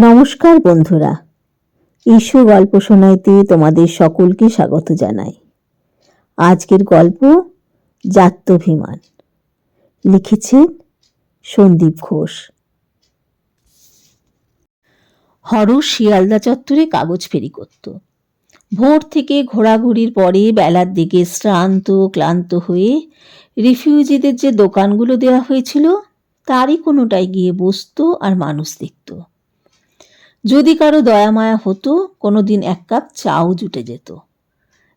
নমস্কার বন্ধুরা। ইস্যু গল্প শোনাইতে তোমাদের সকলকে স্বাগত জানাই। আজকের গল্প জাত্যভিমান। লিখেছেন সন্দীপ ঘোষ। হর শিয়ালদা চত্বরে কাগজ ফেরি করত। ভোর থেকে ঘোরাঘুরির পরে বেলার দিকে শ্রান্ত ক্লান্ত হয়ে রিফিউজিদের যে দোকানগুলো দেওয়া হয়েছিল, তারই কোনোটায় গিয়ে বসতো আর মানুষ দেখতো। যদি কারও দয়া মায়া হতো কোনো দিন এক কাপ চাও জুটে যেত।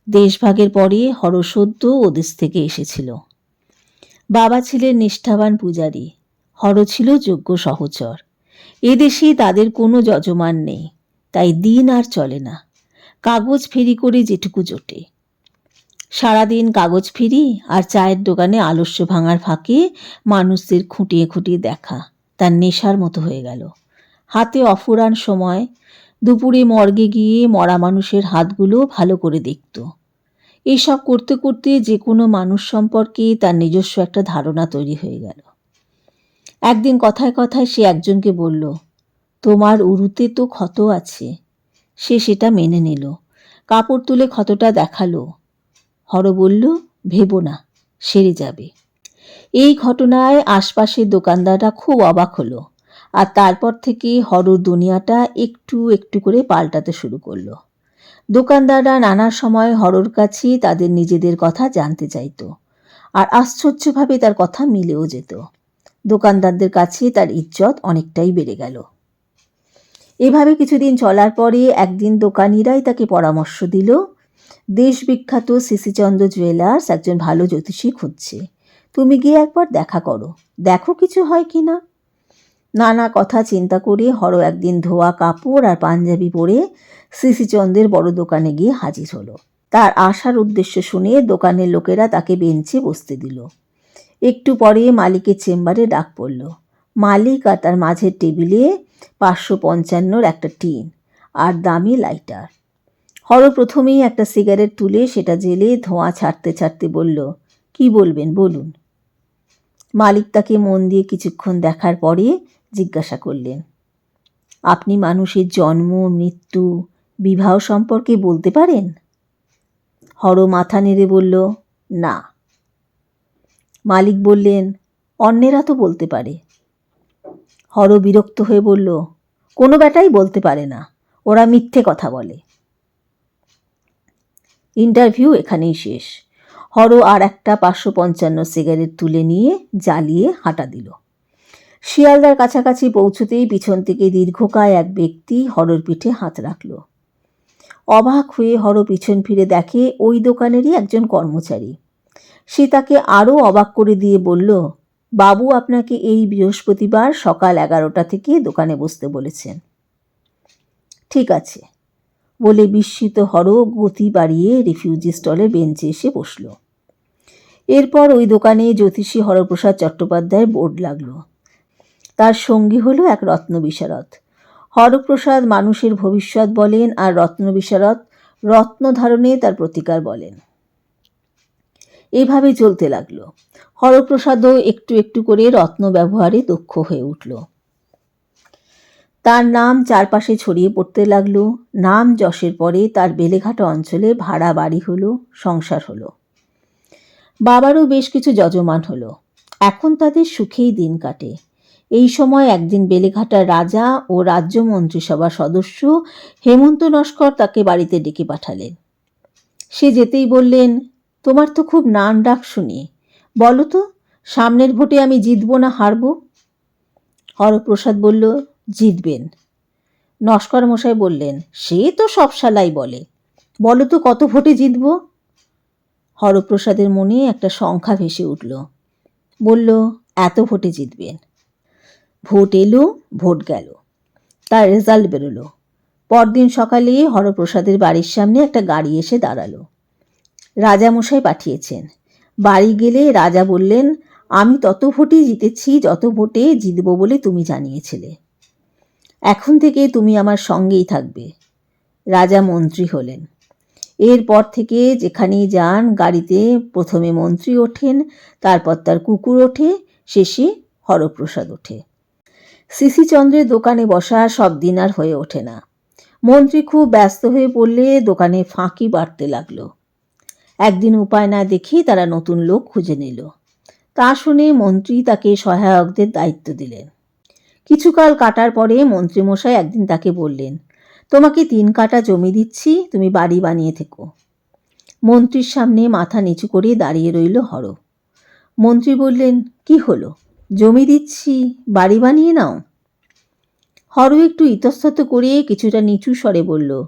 দেশভাগের পরে হরসদ্য ওদেশ থেকে এসেছিল। বাবা ছিলেন নিষ্ঠাবান পূজারী। হর ছিল যোগ্য সহচর। এদেশে তাদের কোনো যজমান নেই, তাই দিন আর চলে না। কাগজ ফেরি করে যেটুকু জোটে। সারাদিন কাগজ ফেরি আর চায়ের দোকানে আলস্য ভাঙার ফাঁকে মানুষদের খুঁটিয়ে খুঁটিয়ে দেখা, তার নেশার মতো হয়ে গেল। হাতে অফুরান সময়, দুপুরে মর্গে গিয়ে মরা মানুষের হাতগুলো ভালো করে দেখত। এইসব করতে করতে যে কোনো মানুষ সম্পর্কে তার নিজস্ব একটা ধারণা তৈরি হয়ে গেল। একদিন কথায় কথায় সে একজনকে বলল, তোমার উরুতে তো ক্ষত আছে। সে সেটা মেনে নিল, কাপড় তুলে ক্ষতটা দেখাল। হর বলল, ভেবো না, সেরে যাবে। এই ঘটনায় আশপাশের দোকানদাররা খুব অবাক হলো। আর তারপর থেকে হরর দুনিয়াটা একটু একটু করে পাল্টাতে শুরু করল। দোকানদাররা নানা সময় হরর কাছে তাদের নিজেদের কথা জানতে চাইত আর আশ্চর্যভাবে তার কথা মিলেও যেত। দোকানদারদের কাছে তার ইজ্জত অনেকটাই বেড়ে গেল। এভাবে কিছুদিন চলার পরে একদিন দোকানিরাই তাকে পরামর্শ দিল, দেশ বিখ্যাত সিসিচন্দ্র জুয়েলার্স একজন ভালো জ্যোতিষী খুঁজছে। তুমি গিয়ে একবার দেখা করো। দেখো কিছু হয় কি না নানা কথা চিন্তা করে হর একদিন ধোয়া কাপড় আর পাঞ্জাবি পরে সিসিচন্দ্রের বড় দোকানে গিয়ে হাজির হলো। তার আসার উদ্দেশ্য শুনে দোকানের লোকেরা তাকে বেঞ্চে বসতে দিল। একটু পরে মালিকের চেম্বারে ডাক পড়ল। মালিক আর তার মাঝের টেবিলে পাঁচশো পঞ্চান্নর একটা টিন আর দামি লাইটার। হর প্রথমেই একটা সিগারেট তুলে সেটা জেলে ধোঁয়া ছাড়তে ছাড়তে বলল, কি বলবেন, বলুন। মালিক তাকে মন দিয়ে কিছুক্ষণ দেখার পরে জিজ্ঞাসা করলেন, আপনি মানুষের জন্ম, মৃত্যু, বিবাহ সম্পর্কে বলতে পারেন? হর মাথা নেড়ে বলল, না। মালিক বললেন, অন্যেরা তো বলতে পারে। হর বিরক্ত হয়ে বলল, কোনো বেটাই বলতে পারে না, ওরা মিথ্যে কথা বলে। ইন্টারভিউ এখানেই শেষ। হর আর একটা পাঁচশো পঞ্চান্ন সিগারেট তুলে নিয়ে জ্বালিয়ে হাঁটা দিল। শিয়ালদার কাছাকাছি পৌঁছতেই পিছন থেকে দীর্ঘকায় এক ব্যক্তি হরর পিঠে হাত রাখল। অবাক হয়ে হর পিছন ফিরে দেখে ওই দোকানেরই একজন কর্মচারী। সে তাকে আরও অবাক করে দিয়ে বলল, বাবু, আপনাকে এই বৃহস্পতিবার সকাল এগারোটা থেকে দোকানে বসতে বলেছেন। ঠিক আছে। বলে বিস্মিত হর গতি বাড়িয়ে রিফিউজি স্টলের বেঞ্চে এসে বসল। এরপর ওই দোকানে জ্যোতিষী হরপ্রসাদ চট্টোপাধ্যায়ের বোর্ড লাগল। তার সঙ্গী হলো এক রত্ন বিশারদ। হরপ্রসাদ মানুষের ভবিষ্যৎ বলেন আর রত্ন বিশারদ রত্ন ধারণে তার প্রতিকার বলেন। এভাবে চলতে লাগল। হরপ্রসাদও একটু একটু করে রত্ন ব্যবহারে দক্ষ হয়ে উঠল। তার নাম চারপাশে ছড়িয়ে পড়তে লাগল। নাম যশের পরে তার বেলেঘাটা অঞ্চলে ভাড়া বাড়ি হলো, সংসার হলো। বাবারও বেশ কিছু যজমান হলো। এখন তাদের সুখেই দিন কাটে। এই সময় একদিন বেলেঘাটার রাজা ও রাজ্য মন্ত্রিসভার সদস্য হেমন্ত নস্কর তাকে বাড়িতে ডেকে পাঠালেন। সে যেতেই বললেন, তোমার তো খুব নাম ডাক শুনি। বলো তো, সামনের ভোটে আমি জিতব না হারব? হরপ্রসাদ বলল, জিতবেন। নস্কর মশাই বললেন, সে তো সব সালাই বলে। বলো তো, কত ভোটে জিতব? হরপ্রসাদের মনে একটা সংখ্যা ভেসে উঠল। বলল, এত ভোটে জিতবেন। ভোট এলো, ভোট গেল। তার রেজাল্ট বেরোলো। পরদিন সকালে হরপ্রসাদের বাড়ির সামনে একটা গাড়ি এসে দাঁড়াল। রাজামশাই পাঠিয়েছেন। বাড়ি গেলে রাজা বললেন, আমি তত ভোটে জিতেছি, যত ভোটে জিতব বলে তুমি জানিয়েছিলে। এখন থেকে তুমি আমার সঙ্গেই থাকবে। রাজা মন্ত্রী হলেন। এরপর থেকে যেখানেই যান, গাড়িতে প্রথমে মন্ত্রী ওঠেন, তারপর তার কুকুর ওঠে, শেষে হরপ্রসাদ ওঠে। সিসি চন্দ্রের দোকানে বসা সব দিন আর হয়ে ওঠে না। মন্ত্রী খুব ব্যস্ত হয়ে পড়লে দোকানে ফাঁকি বাড়তে লাগল। একদিন উপায় না দেখে তারা নতুন লোক খুঁজে নিল। তা শুনে মন্ত্রী তাকে সহায়কদের দায়িত্ব দিলেন। কিছুকাল কাটার পরে মন্ত্রীমশাই একদিন তাকে বললেন, তোমাকে তিন কাটা জমি দিচ্ছি, তুমি বাড়ি বানিয়ে থেকো। মন্ত্রীর সামনে মাথা নিচু করে দাঁড়িয়ে রইল হর। মন্ত্রী বললেন, কি হলো? জমি দিচ্ছি, বাড়ি বানিয়ে নাও। হর একটু ইতস্তত করে কিছুটা নিচু স্বরে বলল,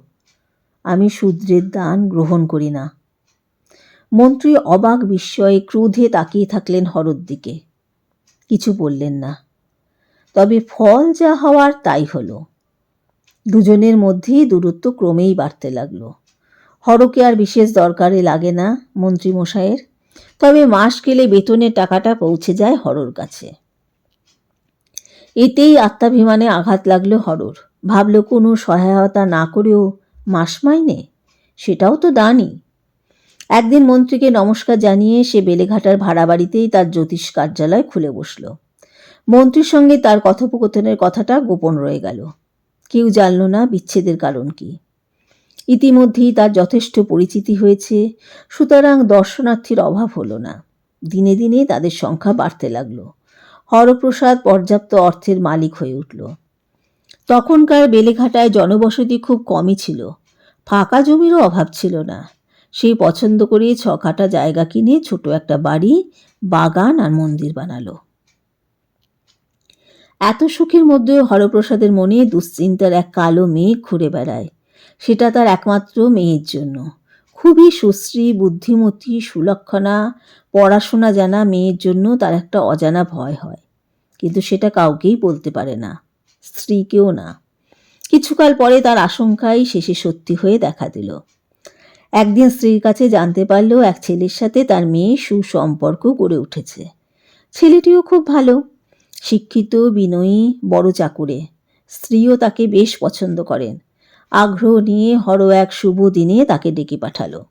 আমি শূদ্রের দান গ্রহণ করি না। মন্ত্রী অবাক বিস্ময়ে ক্রোধে তাকিয়ে থাকলেন হরর দিকে। কিছু বললেন না। তবে ফল যা হওয়ার তাই হলো। দুজনের মধ্যেই দূরত্ব ক্রমেই বাড়তে লাগল। হরকে আর বিশেষ দরকারে লাগে না মন্ত্রী মন্ত্রীমশাইয়ের তবে মাস গেলে বেতনের টাকাটা পৌঁছে যায় হরর কাছে। এতেই আত্মাভিমানে আঘাত লাগল হরর। ভাবল কোনো সহায়তা না করেও মাস মাইনে? সেটাও তো দানই। একদিন মন্ত্রীকে নমস্কার জানিয়ে সে বেলেঘাটার ভাড়া বাড়িতেই তার জ্যোতিষ কার্যালয় খুলে বসল। মন্ত্রীর সঙ্গে তার কথোপকথনের কথাটা গোপন রয়ে গেল। কেউ জানল না বিচ্ছেদের কারণ কি। ইতিমধ্যেই তার যথেষ্ট পরিচিতি হয়েছে, সুতরাং দর্শনার্থীর অভাব হলো না। দিনে দিনে তাদের সংখ্যা বাড়তে লাগল। হরপ্রসাদ পর্যাপ্ত অর্থের মালিক হয়ে উঠল। তখনকার বেলেঘাটায় জনবসতি খুব কমই ছিল। ফাঁকা জমিরও অভাব ছিল না। সেই পছন্দ করে ছ কাটা জায়গা কিনে ছোট একটা বাড়ি, বাগান আর মন্দির বানালো। এত সুখের মধ্যেও হরপ্রসাদের মনে দুশ্চিন্তার এক কালো মেঘ ঘুরে বেড়ায়। সেটা তার একমাত্র মেয়ের জন্য। খুবই সুশ্রী, বুদ্ধিমতী, সুলক্ষণা, পড়াশোনা জানা মেয়ের জন্য তার একটা অজানা ভয় হয়। কিন্তু সেটা কাউকেই বলতে পারে না। স্ত্রীকেও না। কিছুকাল পরে তার আশঙ্কাই শেষে সত্যি হয়ে দেখা দিল। একদিন স্ত্রীর কাছে জানতে পারল এক ছেলের সাথে তার মেয়ে সুসম্পর্ক গড়ে উঠেছে। ছেলেটিও খুব ভালো। শিক্ষিত, বিনয়ী, বড় চাকুরে। স্ত্রীও তাকে বেশ পছন্দ করেন। আগ্রহ নিয়ে হর এক শুভ দিনে তাকে ডেকে পাঠালো।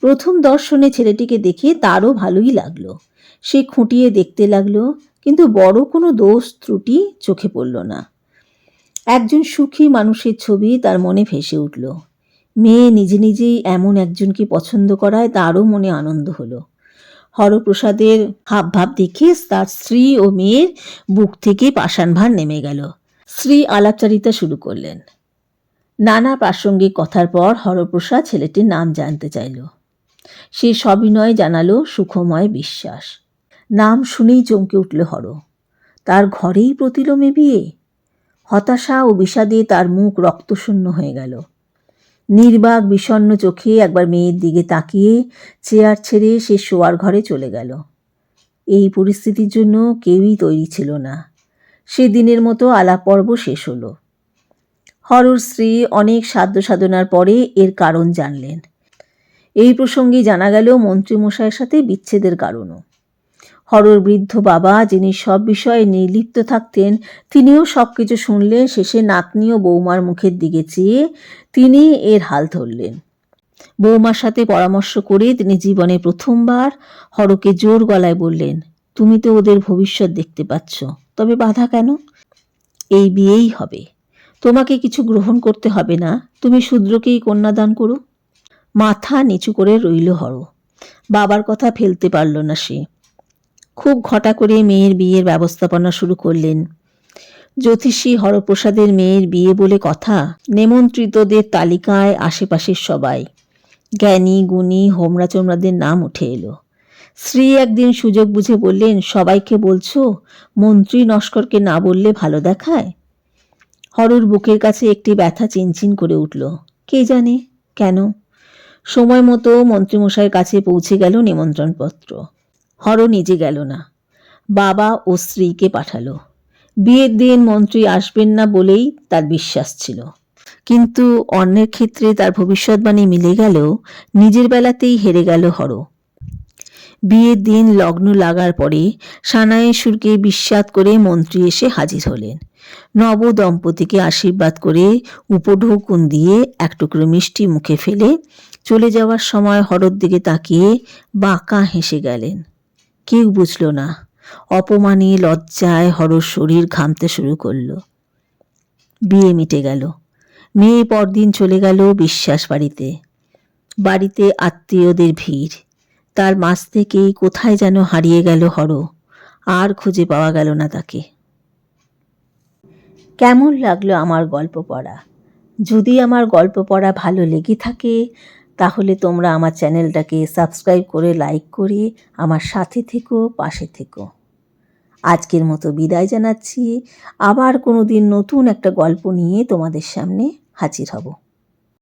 প্রথম দর্শনে ছেলেটিকে দেখে তারও ভালোই লাগল। সে খুঁটিয়ে দেখতে লাগল, কিন্তু বড় কোনো দোষ ত্রুটি চোখে পড়ল না। একজন সুখী মানুষের ছবি তার মনে ভেসে উঠল। মেয়ে নিজে নিজেই এমন একজনকে পছন্দ করায় তারও মনে আনন্দ হলো। হরপ্রসাদের হাবভাব দেখে তার স্ত্রী ও মেয়ের বুক থেকে পাষাণ ভার নেমে গেল। স্ত্রী আলাপচারিতা শুরু করলেন। নানা প্রাসঙ্গিক কথার পর হরপ্রসাদ ছেলেটির নাম জানতে চাইল। সে সবিনয় জানালো, সুখময় বিশ্বাস। নাম শুনেই চমকে উঠল হর। তার ঘরেই প্রতিলোমে বিয়ে? হতাশা ও বিষাদে তার মুখ রক্তশূন্য হয়ে গেল। নির্বাক বিষণ্ন চোখে একবার মেয়ের দিকে তাকিয়ে চেয়ার ছেড়ে সে শোয়ার ঘরে চলে গেল। এই পরিস্থিতির জন্য কেউই তৈরি ছিল না। সে দিনের মতো আলাপ পর্ব শেষ হলো। হরর স্ত্রী অনেক সাধ্য সাধনার পরে এর কারণ জানলেন। এই প্রসঙ্গে জানা গেল মন্ত্রীমশাইয়ের সাথে বিচ্ছেদের কারণও। হরর বৃদ্ধ বাবা, যিনি সব বিষয়ে নির্লিপ্ত থাকতেন, তিনিও সব কিছু শুনলেন শেষে নাতনি ও বৌমার মুখের দিকে চেয়ে তিনি এর হাল ধরলেন। বৌমার সাথে পরামর্শ করে তিনি জীবনে প্রথমবার হরকে জোর গলায় বললেন, তুমি তো ওদের ভবিষ্যৎ দেখতে পাচ্ছ, তবে বাধা কেন? এই বিয়েই হবে। তোমাকে কিছু গ্রহণ করতে হবে না। তুমি শূদ্রকেই কন্যাদান করো। মাথা নিচু করে রইল হর। বাবার কথা ফেলতে পারল না সে। খুব ঘটা করে মেয়ের বিয়ের ব্যবস্থাপনা শুরু করলেন। জ্যোতিষী হরপ্রসাদের মেয়ের বিয়ে বলে কথা নেমন্ত্রিতদের তালিকায় আশেপাশের সবাই। জ্ঞানী, গুণী হোমরা চোমরাদের নাম উঠে এলো। শ্রী একদিন সুযোগ বুঝে বললেন, সবাইকে বলছো মন্ত্রী নস্করকে না বললে ভালো দেখায়? হরুর বুকের কাছে একটি ব্যথা চিনচিন করে উঠল। কে জানে? কেন? সময় মতো মন্ত্রীমশাইয়ের কাছে পৌঁছে গেল নিমন্ত্রণপত্র। হর নিজে গেল না। বাবা ও স্ত্রীকে পাঠালো। বিয়ের দিন মন্ত্রী আসবেন না বলেই তার বিশ্বাস ছিল। কিন্তু অন্যের ক্ষেত্রে তার ভবিষ্যৎবাণী মিলে গেলেও নিজের বেলাতেই হেরে গেল হর। বিয়ের দিন লগ্ন লাগার পরে সানায়ে সুরকে বিশ্বাত করে মন্ত্রী এসে হাজির হলেন। নব দম্পতিকে আশীর্বাদ করে উপঢৌকুন দিয়ে এক টুকরো মিষ্টি মুখে ফেলে চলে যাওয়ার সময় হরর দিকে তাকিয়ে বাঁকা হেসে গেলেন। কেউ বুঝল না, অপমানে লজ্জায় হরর শরীর ঘামতে শুরু করল। বিয়ে মিটে গেল। মেয়ে পরদিন চলে গেল বিশ্বাস বাড়িতে। বাড়িতে আত্মীয়দের ভিড়। তার মাস থেকেই কোথায় যেন হারিয়ে গেল হর, আর খুঁজে পাওয়া গেল না তাকে। কেমন লাগল আমার গল্প পড়া? যদি আমার গল্প পড়া ভালো লেগে থাকে, তাহলে তোমরা আমার চ্যানেলটাকে সাবস্ক্রাইব করে লাইক করে আমার সাথে থেকো, পাশে থেকো। আজকের মতো বিদায় জানাচ্ছি। আবার কোনো দিন নতুন একটা গল্প নিয়ে তোমাদের সামনে হাজির হব।